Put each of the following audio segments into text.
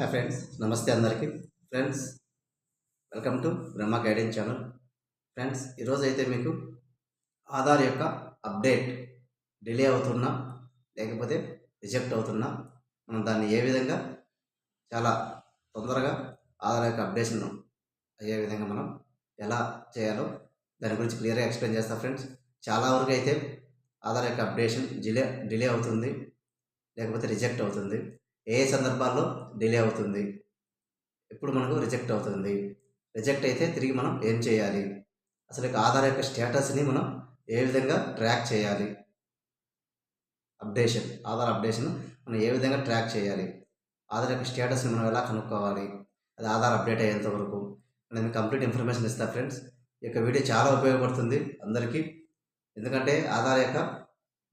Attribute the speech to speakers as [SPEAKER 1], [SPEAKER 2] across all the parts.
[SPEAKER 1] Hi friends నమస్తే అందరికీ. Friends welcome to Brahma guidance channel friends ఈరోజు అయితే మీకు ఆధార్ యొక్క అప్డేట్ డిలే అవుతున్నా లేకపోతే రిజెక్ట్ అవుతున్నా మనం దాన్ని ఏ విధంగా చాలా తొందరగా ఆధార్ యొక్క అప్డేషన్ అయ్యే విధంగా మనం ఎలా చేయాలో దాని గురించి క్లియర్గా ఎక్స్ప్లెయిన్ చేస్తా ఫ్రెండ్స్ చాలా వరకు అయితే ఆధార్ యొక్క అప్డేషన్ డిలే డిలే అవుతుంది లేకపోతే రిజెక్ట్ అవుతుంది. ఏ ఏ సందర్భాల్లో డిలే అవుతుంది? ఎప్పుడు మనకు రిజెక్ట్ అవుతుంది? రిజెక్ట్ అయితే తిరిగి మనం ఏం చేయాలి? అసలు యొక్క ఆధార్ యొక్క స్టేటస్ని మనం ఏ విధంగా ట్రాక్ చేయాలి? అప్డేషన్ ఆధార్ అప్డేషన్ మనం ఏ విధంగా ట్రాక్ చేయాలి? ఆధార్ యొక్క స్టేటస్ని మనం ఎలా కనుక్కోవాలి? అది ఆధార్ అప్డేట్ అయ్యేంత వరకు. నేను కంప్లీట్ ఇన్ఫర్మేషన్ ఇస్తాను ఫ్రెండ్స్. ఈ యొక్క వీడియో చాలా ఉపయోగపడుతుంది అందరికీ. ఎందుకంటే ఆధార్ యొక్క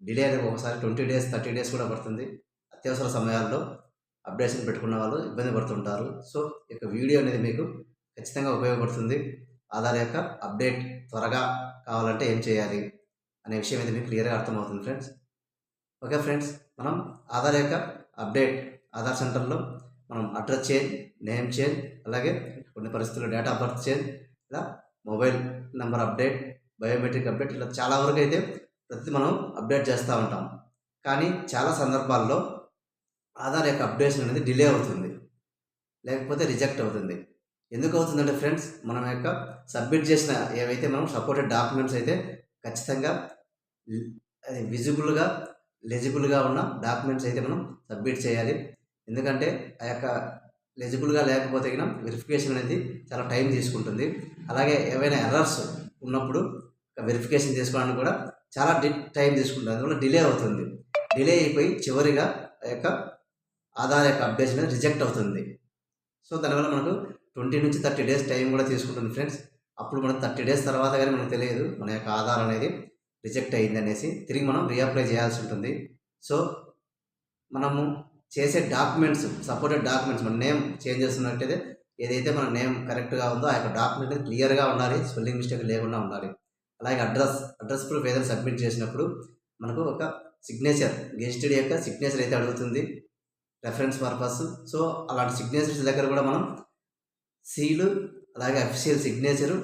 [SPEAKER 1] డిలే అనేది ఒకసారి ట్వంటీ డేస్ థర్టీ డేస్ కూడా పడుతుంది. అత్యవసర సమయాల్లో అప్డేషన్ పెట్టుకున్న వాళ్ళు ఇబ్బంది పడుతుంటారు. సో ఈ యొక్క వీడియో అనేది మీకు ఖచ్చితంగా ఉపయోగపడుతుంది. ఆధార్ యొక్క అప్డేట్ త్వరగా కావాలంటే ఏం చేయాలి అనే విషయం అయితే మీకు క్లియర్గా అర్థమవుతుంది ఫ్రెండ్స్. ఓకే ఫ్రెండ్స్ మనం ఆధార్ యొక్క అప్డేట్ ఆధార్ సెంటర్లో మనం అడ్రస్ చేంజ్ నేమ్ చేంజ్ అలాగే కొన్ని పరిస్థితుల్లో డేటా ఆఫ్ బర్త్ చేంజ్ ఇలా mobile number update biometric update ఇలా చాలా వరకు అయితే ప్రతి మనం అప్డేట్ చేస్తూ ఉంటాం. కానీ చాలా సందర్భాల్లో ఆధార్ యొక్క అప్డేషన్ అనేది డిలే అవుతుంది. లేకపోతే రిజెక్ట్ అవుతుంది. ఎందుకు అవుతుందంటే ఫ్రెండ్స్ మనం యొక్క సబ్మిట్ చేసిన ఏవైతే మనం సపోర్టెడ్ డాక్యుమెంట్స్ అయితే ఖచ్చితంగా అది విజిబుల్గా లెజిబుల్గా ఉన్న డాక్యుమెంట్స్ అయితే మనం సబ్మిట్ చేయాలి. ఎందుకంటే ఆ యొక్క లెజిబుల్గా లేకపోతే కనుక వెరిఫికేషన్ అనేది చాలా టైం తీసుకుంటుంది. అలాగే ఏవైనా ఎర్రర్స్ ఉన్నప్పుడు వెరిఫికేషన్ చేసుకోవడానికి కూడా చాలా డి టైం తీసుకుంటుంది. అందువల్ల డిలే అవుతుంది. డిలే అయిపోయి చివరిగా ఆ యొక్క ఆధార్ యొక్క అప్డేట్ మీద రిజెక్ట్ అవుతుంది. సో దానివల్ల మనకు ట్వంటీ నుంచి థర్టీ డేస్ టైం కూడా తీసుకుంటుంది ఫ్రెండ్స్. అప్పుడు మనకు థర్టీ డేస్ తర్వాత కానీ మనకు తెలియదు మన యొక్క ఆధార్ అనేది రిజెక్ట్ అయ్యింది అనేసి తిరిగి మనం రీఅప్లై చేయాల్సి ఉంటుంది. సో మనము చేసే డాక్యుమెంట్స్ సపోర్టెడ్ డాక్యుమెంట్స్ మన నేమ్ చేంజ్ చేస్తున్నట్టయితే ఏదైతే మన నేమ్ కరెక్ట్గా ఉందో ఆ యొక్క డాక్యుమెంట్ క్లియర్గా ఉండాలి స్పెల్లింగ్ మిస్టేక్ లేకుండా ఉండాలి. అలాగే అడ్రస్ అడ్రస్ ప్రూఫ్ ఏదైనా సబ్మిట్ చేసినప్పుడు మనకు ఒక సిగ్నేచర్ గెస్టెడ్ యొక్క సిగ్నేచర్ అయితే అడుగుతుంది. రెఫరెన్స్ పర్పస్ సో అలాంటి సిగ్నేచర్స్ దగ్గర కూడా మనం సీలు అలాగే అఫీషియల్ సిగ్నేచరు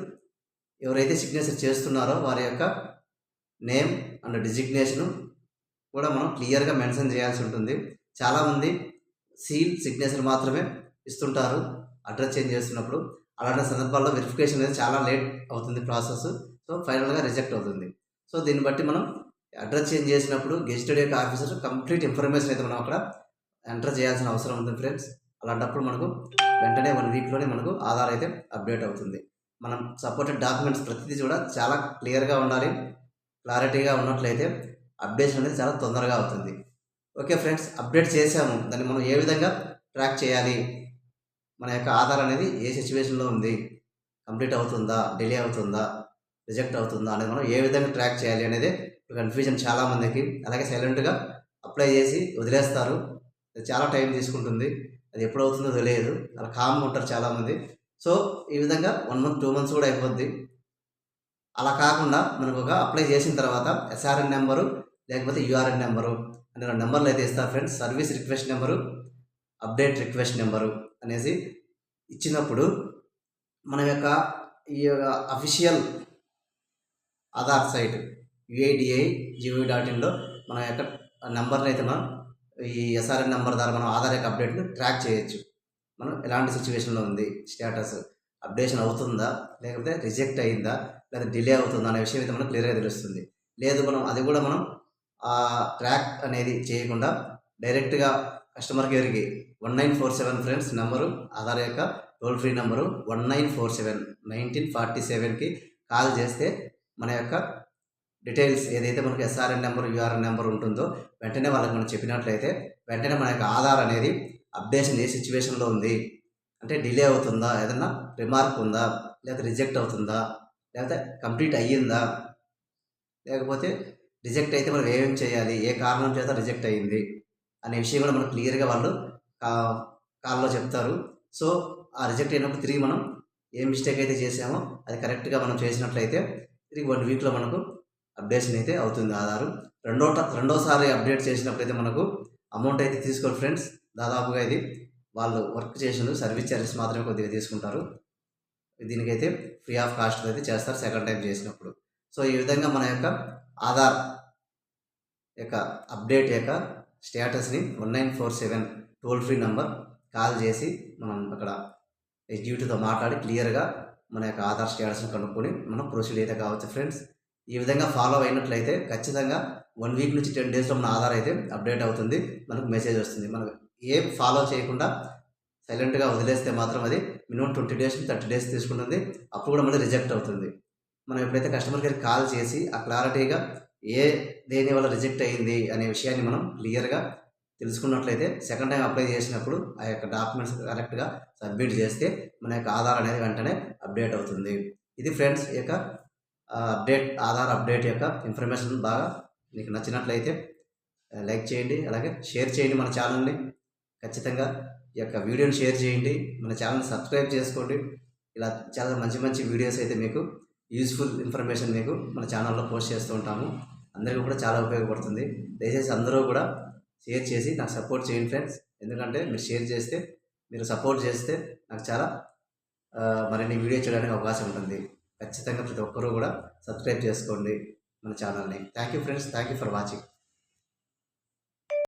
[SPEAKER 1] ఎవరైతే సిగ్నేచర్ చేస్తున్నారో వారి యొక్క నేమ్ అండ్ డిజిగ్నేషను కూడా మనం క్లియర్గా మెన్షన్ చేయాల్సి ఉంటుంది. చాలామంది సీల్ సిగ్నేచర్ మాత్రమే ఇస్తుంటారు అడ్రస్ చేంజ్ చేస్తున్నప్పుడు. అలాంటి సందర్భాల్లో వెరిఫికేషన్ అనేది చాలా లేట్ అవుతుంది ప్రాసెస్ సో ఫైనల్గా రిజెక్ట్ అవుతుంది. సో దీన్ని బట్టి మనం అడ్రస్ చేంజ్ చేసినప్పుడు గెస్టెడ్ యొక్క ఆఫీసర్ కంప్లీట్ ఇన్ఫర్మేషన్ అయితే మనం అక్కడ ఎంటర్ చేయాల్సిన అవసరం ఉంటుంది ఫ్రెండ్స్. అలాంటప్పుడు మనకు వెంటనే వన్ వీక్లోనే మనకు ఆధార్ అయితే అప్డేట్ అవుతుంది. మనం సపోర్టెడ్ డాక్యుమెంట్స్ ప్రతిదీ కూడా చాలా క్లియర్గా ఉండాలి. క్లారిటీగా ఉన్నట్లయితే అప్డేషన్ అనేది చాలా తొందరగా అవుతుంది. ఓకే ఫ్రెండ్స్ అప్డేట్ చేసాము దాన్ని మనం ఏ విధంగా ట్రాక్ చేయాలి? మన యొక్క ఆధార్ అనేది ఏ సిచ్యువేషన్లో ఉంది? కంప్లీట్ అవుతుందా? డిలే అవుతుందా? రిజెక్ట్ అవుతుందా? అనేది మనం ఏ విధంగా ట్రాక్ చేయాలి అనేది కన్ఫ్యూజన్ చాలామందికి అలాగే సైలెంట్గా అప్లై చేసి వదిలేస్తారు. చాలా టైం తీసుకుంటుంది. అది ఎప్పుడు అవుతుందో తెలియదు. అలా కామ్గా ఉంటారు చాలామంది. సో ఈ విధంగా వన్ మంత్ టూ మంత్స్ కూడా అయిపోద్ది. అలా కాకుండా మనకు ఒక అప్లై చేసిన తర్వాత ఎస్ఆర్ఎన్ నెంబరు లేకపోతే యూఆర్ఎన్ నెంబరు అనే రెండు నెంబర్లు అయితే ఇస్తారు friends service request number update request number అనేసి ఇచ్చినప్పుడు మన యొక్క ఈ యొక్క official Aadhaar site UIDAI gov dot ఇన్లో మన యొక్క నెంబర్ని అయితే మనం ఈ ఎస్ఆర్ఎన్ నెంబర్ ద్వారా మనం ఆధార్ యొక్క అప్డేట్ని ట్రాక్ చేయొచ్చు. మనం ఎలాంటి సిచ్యువేషన్లో ఉంది స్టేటస్ అప్డేషన్ అవుతుందా లేకపోతే రిజెక్ట్ అయిందా లేదా డిలే అవుతుందా అనే విషయం అయితే మనకు క్లియర్గా తెలుస్తుంది. లేదు మనం అది కూడా మనం ఆ ట్రాక్ అనేది చేయకుండా డైరెక్ట్గా కస్టమర్ కేర్కి one nine four seven friends number Aadhaar యొక్క toll free number one nine four seven nineteen forty సెవెన్కి కాల్ చేస్తే మన యొక్క డీటెయిల్స్ ఏదైతే మనకు ఎస్ఆర్ఎన్ నెంబర్ యూఆర్ఎన్ నెంబర్ ఉంటుందో వెంటనే వాళ్ళకి మనం చెప్పినట్లయితే వెంటనే మన యొక్క ఆధార్ అనేది అప్డేషన్ ఏ సిచ్యువేషన్లో ఉంది. అంటే డిలే అవుతుందా? ఏదన్నా రిమార్క్ ఉందా? లేకపోతే రిజెక్ట్ అవుతుందా? లేకపోతే కంప్లీట్ అయ్యిందా? లేకపోతే రిజెక్ట్ అయితే మనం ఏమేమి చేయాలి? ఏ కారణం చేత రిజెక్ట్ అయ్యింది? అనే విషయం కూడా మనకు క్లియర్గా వాళ్ళు కా కాల్లో చెప్తారు. సో ఆ రిజెక్ట్ అయినప్పుడు తిరిగి మనం ఏ మిస్టేక్ అయితే చేసామో అది కరెక్ట్గా మనం చేసినట్లయితే తిరిగి వన్ వీక్లో మనకు అప్డేషన్ అయితే అవుతుంది ఆధారు. రెండో రెండోసారి అప్డేట్ చేసినప్పుడైతే మనకు అమౌంట్ అయితే తీసుకోరు ఫ్రెండ్స్. దాదాపుగా ఇది వాళ్ళు వర్క్ చేసిన సర్వీస్ ఛార్జెస్ మాత్రమే కొద్దిగా తీసుకుంటారు. దీనికైతే ఫ్రీ ఆఫ్ కాస్ట్ అయితే చేస్తారు సెకండ్ టైం చేసినప్పుడు. సో ఈ విధంగా మన యొక్క ఆధార్ యొక్క అప్డేట్ యొక్క స్టేటస్ని one nine four seven toll free number call చేసి మనం అక్కడ ఎగ్జిక్యూటివ్తో మాట్లాడి క్లియర్గా మన యొక్క ఆధార్ స్టేటస్ని కనుక్కొని మనం ప్రొసీడ్ అయితే కావచ్చు ఫ్రెండ్స్. ఈ విధంగా ఫాలో అయినట్లయితే ఖచ్చితంగా వన్ వీక్ నుంచి టెన్ డేస్లో మన ఆధార్ అయితే అప్డేట్ అవుతుంది. మనకు మెసేజ్ వస్తుంది. మనం ఏం ఫాలో చేయకుండా సైలెంట్గా వదిలేస్తే మాత్రం అది minimum twenty days thirty days తీసుకుంటుంది. అప్పుడు కూడా మళ్ళీ రిజెక్ట్ అవుతుంది. మనం ఎప్పుడైతే కస్టమర్ కేర్ కాల్ చేసి ఆ క్లారిటీగా ఏ దేని వల్ల రిజెక్ట్ అయ్యింది అనే విషయాన్ని మనం క్లియర్గా తెలుసుకున్నట్లయితే సెకండ్ టైం అప్లై చేసినప్పుడు ఆ యొక్క డాక్యుమెంట్స్ కరెక్ట్గా సబ్మిట్ చేస్తే మన యొక్క ఆధార్ అనేది వెంటనే అప్డేట్ అవుతుంది. ఇది ఫ్రెండ్స్ యొక్క అప్డేట్ ఆధార్ అప్డేట్ యొక్క ఇన్ఫర్మేషన్ బాగా మీకు నచ్చినట్లయితే లైక్ చేయండి అలాగే షేర్ చేయండి మన ఛానల్ని ఖచ్చితంగా ఈ యొక్క వీడియోని షేర్ చేయండి మన ఛానల్ని సబ్స్క్రైబ్ చేసుకోండి. ఇలా చాలా మంచి మంచి వీడియోస్ అయితే మీకు యూస్ఫుల్ ఇన్ఫర్మేషన్ మీకు మన ఛానల్లో పోస్ట్ చేస్తూ ఉంటాము. అందరికీ కూడా చాలా ఉపయోగపడుతుంది. దయచేసి అందరూ కూడా షేర్ చేసి నాకు సపోర్ట్ చేయండి ఫ్రెండ్స్ ఎందుకంటే మీరు షేర్ చేస్తే మీరు సపోర్ట్ చేస్తే నాకు చాలా మరిన్ని వీడియో చేయడానికి అవకాశం ఉంటుంది. ఖచ్చితంగా ప్రతి ఒక్కరూ కూడా సబ్స్క్రైబ్ చేసుకోండి మన ఛానల్ని. Thank you friends thank you for watching.